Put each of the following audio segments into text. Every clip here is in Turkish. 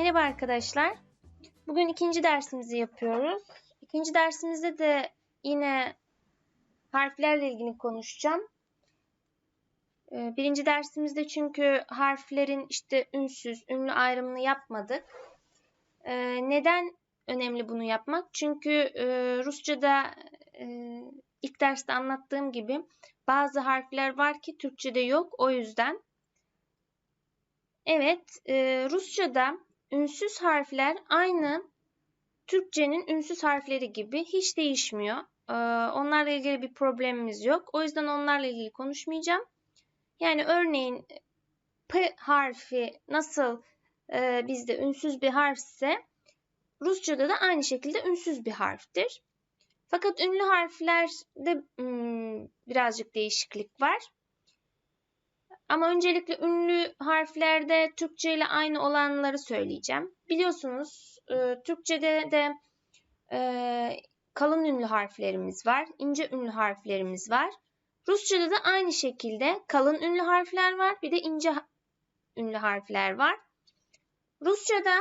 Merhaba arkadaşlar. Bugün ikinci dersimizi yapıyoruz. İkinci dersimizde de yine harflerle ilgili konuşacağım. Ee, birinci dersimizde çünkü harflerin işte ünsüz, ünlü ayrımını yapmadık. Ee, neden önemli bunu yapmak? Çünkü e, Rusça'da e, ilk derste anlattığım gibi bazı harfler var ki Türkçe'de yok. O yüzden. Evet, e, Rusça'da ünsüz harfler aynı Türkçenin ünsüz harfleri gibi hiç değişmiyor. Ee, onlarla ilgili bir problemimiz yok. O yüzden onlarla ilgili konuşmayacağım. Yani örneğin P harfi nasıl e, bizde ünsüz bir harfse Rusçada da aynı şekilde ünsüz bir harftir. Fakat ünlü harflerde hmm, birazcık değişiklik var. Ama öncelikle ünlü harflerde Türkçe ile aynı olanları söyleyeceğim. Biliyorsunuz e, Türkçe'de de e, kalın ünlü harflerimiz var, ince ünlü harflerimiz var. Rusça'da da aynı şekilde kalın ünlü harfler var, bir de ince ünlü harfler var. Rusça'da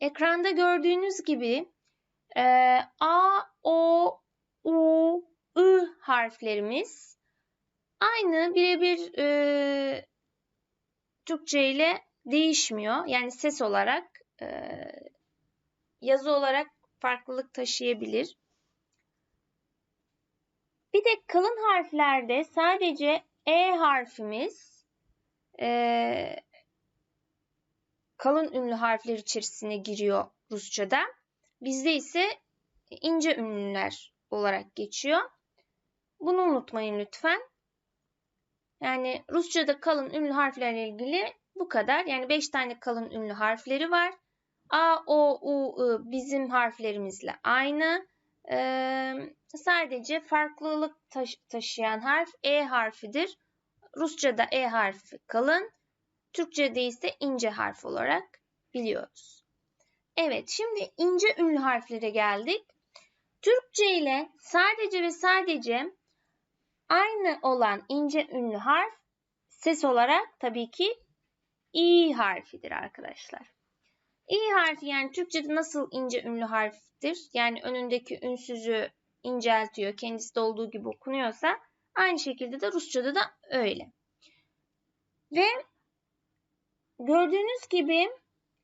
ekranda gördüğünüz gibi e, A, O, U, I harflerimiz aynı birebir e, Türkçe ile değişmiyor. Yani ses olarak, e, yazı olarak farklılık taşıyabilir. Bir de kalın harflerde sadece E harfimiz e, kalın ünlü harfler içerisine giriyor Rusça'da. Bizde ise ince ünlüler olarak geçiyor. Bunu unutmayın lütfen. Yani Rusça'da kalın ünlü harflerle ilgili bu kadar. Yani 5 tane kalın ünlü harfleri var. A, O, U, I bizim harflerimizle aynı. Ee, sadece farklılık taş taşıyan harf E harfidir. Rusça'da E harfi kalın. Türkçe'de ise ince harf olarak biliyoruz. Evet şimdi ince ünlü harflere geldik. Türkçe ile sadece ve sadece aynı olan ince ünlü harf ses olarak tabii ki i harfidir arkadaşlar. i harfi yani Türkçe'de nasıl ince ünlü harftir? Yani önündeki ünsüzü inceltiyor, kendisi de olduğu gibi okunuyorsa aynı şekilde de Rusça'da da öyle. Ve gördüğünüz gibi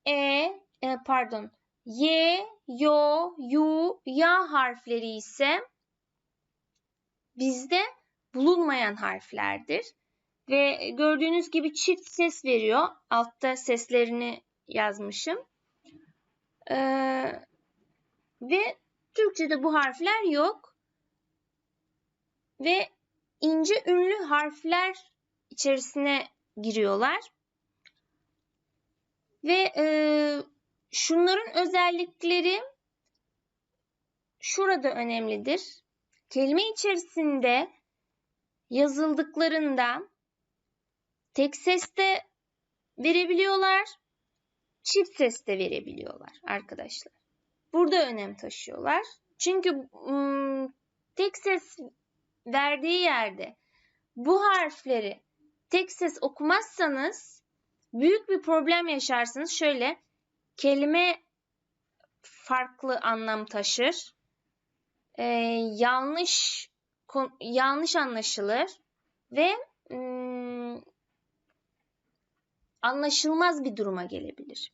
e, e pardon y, yo, yu, ya harfleri ise bizde bulunmayan harflerdir. Ve gördüğünüz gibi çift ses veriyor. Altta seslerini yazmışım. Ee, ve Türkçe'de bu harfler yok. Ve ince ünlü harfler içerisine giriyorlar. Ve e, şunların özellikleri şurada önemlidir. Kelime içerisinde yazıldıklarında tek seste verebiliyorlar, çift seste verebiliyorlar arkadaşlar. Burada önem taşıyorlar. Çünkü tek ses verdiği yerde bu harfleri tek ses okumazsanız büyük bir problem yaşarsınız. Şöyle kelime farklı anlam taşır. Ee, yanlış yanlış anlaşılır ve ım, anlaşılmaz bir duruma gelebilir.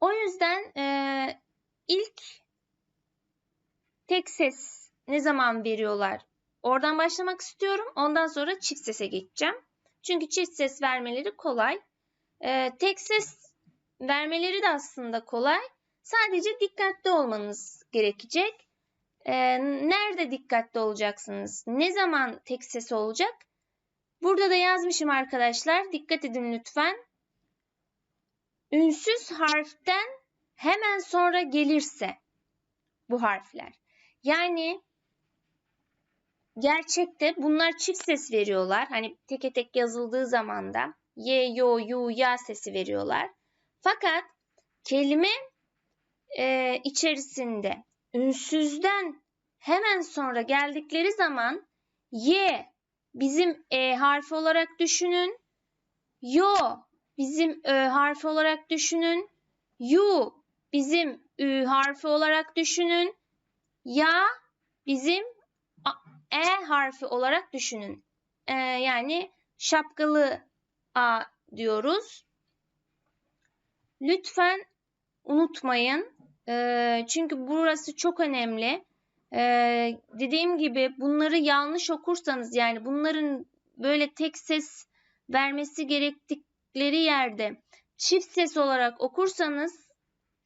O yüzden e, ilk tek ses ne zaman veriyorlar? Oradan başlamak istiyorum. Ondan sonra çift sese geçeceğim. Çünkü çift ses vermeleri kolay. E, tek ses vermeleri de aslında kolay. Sadece dikkatli olmanız gerekecek. Ee, nerede dikkatli olacaksınız? Ne zaman tek ses olacak? Burada da yazmışım arkadaşlar. Dikkat edin lütfen. Ünsüz harften hemen sonra gelirse bu harfler. Yani gerçekte bunlar çift ses veriyorlar. Hani teke tek yazıldığı zaman da ye, yo, yu, ya sesi veriyorlar. Fakat kelime e, içerisinde ünsüzden hemen sonra geldikleri zaman y bizim e harfi olarak düşünün. Yo bizim ö harfi olarak düşünün. Yu bizim ü harfi olarak düşünün. Ya bizim e harfi olarak düşünün. E, yani şapkalı a diyoruz. Lütfen unutmayın. E, çünkü burası çok önemli. E, dediğim gibi bunları yanlış okursanız yani bunların böyle tek ses vermesi gerektikleri yerde çift ses olarak okursanız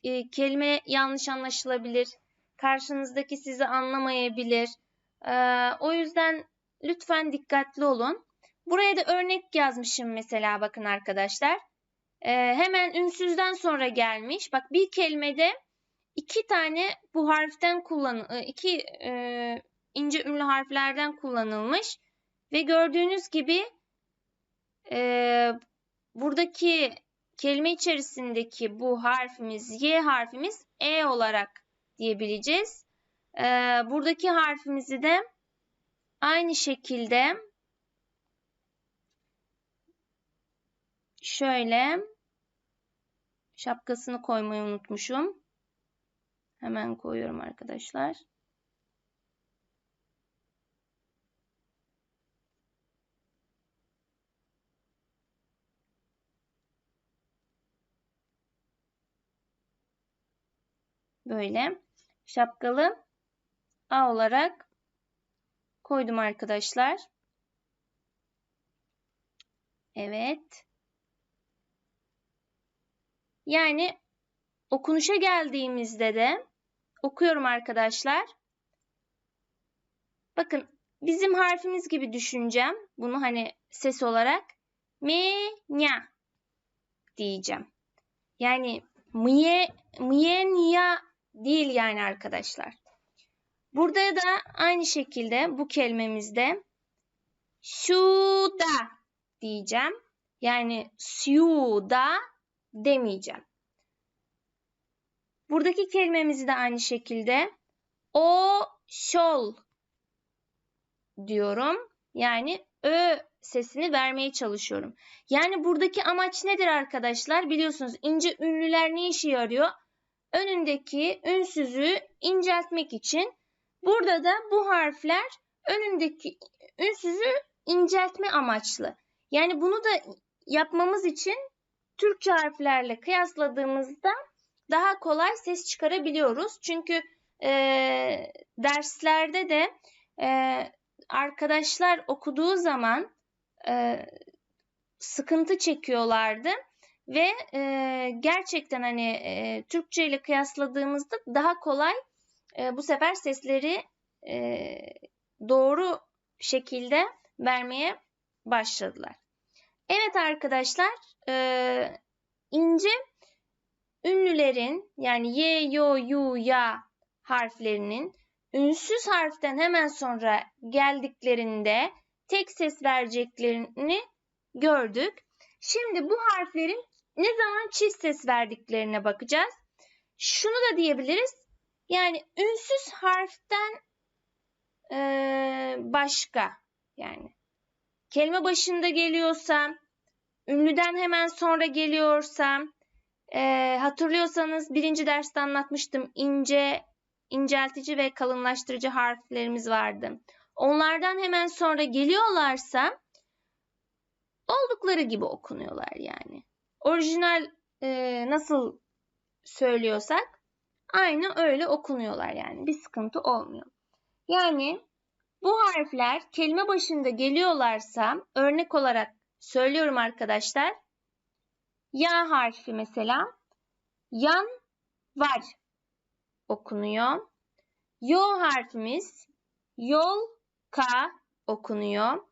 e, kelime yanlış anlaşılabilir. Karşınızdaki sizi anlamayabilir. E, o yüzden lütfen dikkatli olun. Buraya da örnek yazmışım mesela bakın arkadaşlar. E, hemen ünsüzden sonra gelmiş. Bak bir kelimede iki tane bu harften kullan e, iki e, ince ünlü harflerden kullanılmış ve gördüğünüz gibi e, buradaki kelime içerisindeki bu harfimiz Y harfimiz E olarak diyebileceğiz. E, buradaki harfimizi de aynı şekilde şöyle şapkasını koymayı unutmuşum. Hemen koyuyorum arkadaşlar. Böyle şapkalı A olarak koydum arkadaşlar. Evet. Yani okunuşa geldiğimizde de okuyorum arkadaşlar. Bakın bizim harfimiz gibi düşüneceğim. Bunu hani ses olarak me nya diyeceğim. Yani mye mye ya değil yani arkadaşlar. Burada da aynı şekilde bu kelimemizde şuda diyeceğim. Yani suda demeyeceğim. Buradaki kelimemizi de aynı şekilde o şol diyorum. Yani ö sesini vermeye çalışıyorum. Yani buradaki amaç nedir arkadaşlar? Biliyorsunuz ince ünlüler ne işe yarıyor? Önündeki ünsüzü inceltmek için. Burada da bu harfler önündeki ünsüzü inceltme amaçlı. Yani bunu da yapmamız için Türkçe harflerle kıyasladığımızda daha kolay ses çıkarabiliyoruz. Çünkü e, derslerde de e, arkadaşlar okuduğu zaman e, sıkıntı çekiyorlardı ve e, gerçekten hani e, Türkçe ile kıyasladığımızda daha kolay e, bu sefer sesleri e, doğru şekilde vermeye başladılar. Evet arkadaşlar e, ince ünlülerin yani y, yo, yu, ya harflerinin ünsüz harften hemen sonra geldiklerinde tek ses vereceklerini gördük. Şimdi bu harflerin ne zaman çift ses verdiklerine bakacağız. Şunu da diyebiliriz. Yani ünsüz harften e, başka yani kelime başında geliyorsa, ünlüden hemen sonra geliyorsa, e, hatırlıyorsanız birinci derste anlatmıştım ince, inceltici ve kalınlaştırıcı harflerimiz vardı. Onlardan hemen sonra geliyorlarsa oldukları gibi okunuyorlar yani. Orijinal e, nasıl söylüyorsak aynı öyle okunuyorlar yani. Bir sıkıntı olmuyor. Yani bu harfler kelime başında geliyorlarsa örnek olarak söylüyorum arkadaşlar. Ya harfi mesela yan var okunuyor. Yo harfimiz yol ka okunuyor.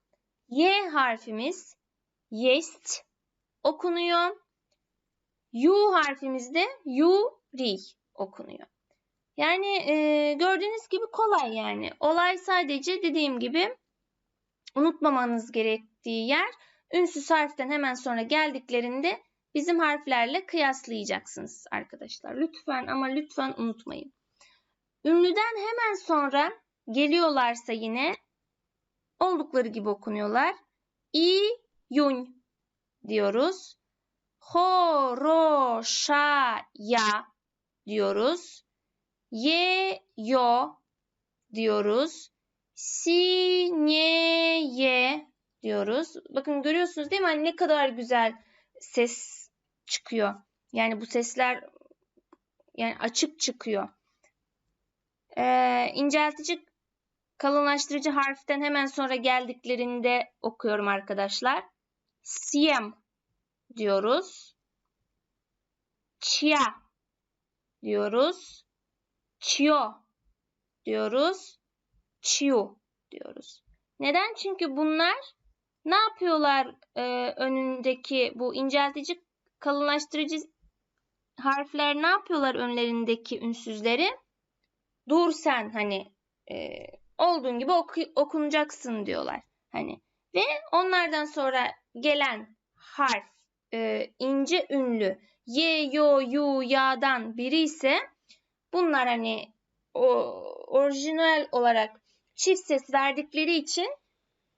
Y harfimiz yest okunuyor. U harfimiz de yuri okunuyor. Yani e, gördüğünüz gibi kolay yani. Olay sadece dediğim gibi unutmamanız gerektiği yer ünsüz harften hemen sonra geldiklerinde bizim harflerle kıyaslayacaksınız arkadaşlar. Lütfen ama lütfen unutmayın. Ünlüden hemen sonra geliyorlarsa yine oldukları gibi okunuyorlar. İ, yun diyoruz. Ho, ro, şa, ya diyoruz. Ye, yo diyoruz. Si, nye, ye diyoruz. Bakın görüyorsunuz değil mi? Hani ne kadar güzel ses çıkıyor. Yani bu sesler yani açık çıkıyor. Ee, inceltici kalınlaştırıcı harften hemen sonra geldiklerinde okuyorum arkadaşlar. Siem diyoruz. Chia diyoruz. Chio diyoruz. Chiu diyoruz. Neden? Çünkü bunlar ne yapıyorlar e, önündeki bu inceltici kalınlaştırıcı harfler ne yapıyorlar önlerindeki ünsüzleri? Dur sen hani e, olduğun gibi oku, okunacaksın diyorlar. Hani ve onlardan sonra gelen harf e, ince ünlü y, yo, yu, ya'dan biri ise bunlar hani o, orijinal olarak çift ses verdikleri için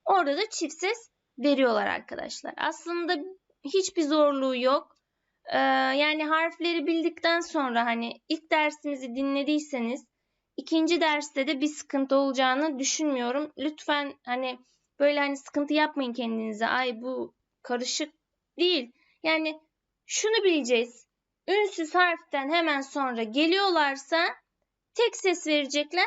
orada da çift ses veriyorlar arkadaşlar. Aslında hiçbir zorluğu yok. Ee, yani harfleri bildikten sonra hani ilk dersimizi dinlediyseniz ikinci derste de bir sıkıntı olacağını düşünmüyorum. Lütfen hani böyle hani sıkıntı yapmayın kendinize. Ay bu karışık değil. Yani şunu bileceğiz. Ünsüz harften hemen sonra geliyorlarsa tek ses verecekler.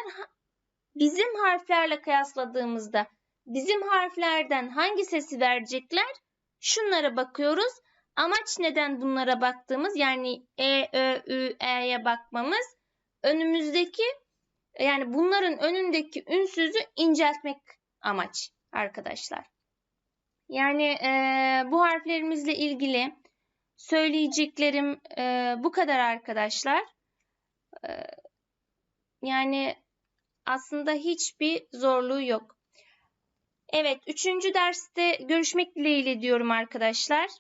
Bizim harflerle kıyasladığımızda bizim harflerden hangi sesi verecekler? Şunlara bakıyoruz. Amaç neden bunlara baktığımız yani E, Ö, Ü, E'ye bakmamız önümüzdeki yani bunların önündeki ünsüzü inceltmek amaç arkadaşlar. Yani e, bu harflerimizle ilgili söyleyeceklerim e, bu kadar arkadaşlar. E, yani aslında hiçbir zorluğu yok. Evet, üçüncü derste görüşmek dileğiyle diyorum arkadaşlar.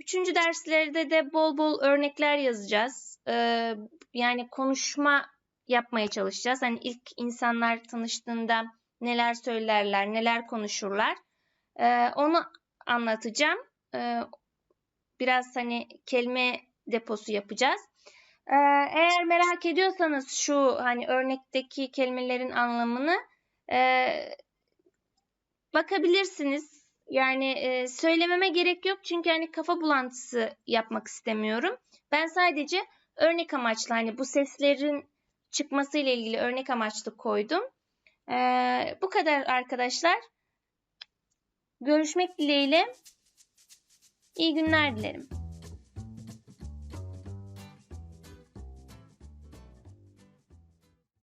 Üçüncü derslerde de bol bol örnekler yazacağız. Ee, yani konuşma yapmaya çalışacağız. Hani ilk insanlar tanıştığında neler söylerler, neler konuşurlar. Ee, onu anlatacağım. Ee, biraz hani kelime deposu yapacağız. Ee, eğer merak ediyorsanız şu hani örnekteki kelimelerin anlamını e, bakabilirsiniz. Yani e, söylememe gerek yok çünkü hani kafa bulantısı yapmak istemiyorum. Ben sadece örnek amaçlı hani bu seslerin çıkması ile ilgili örnek amaçlı koydum. E, bu kadar arkadaşlar. Görüşmek dileğiyle. İyi günler dilerim.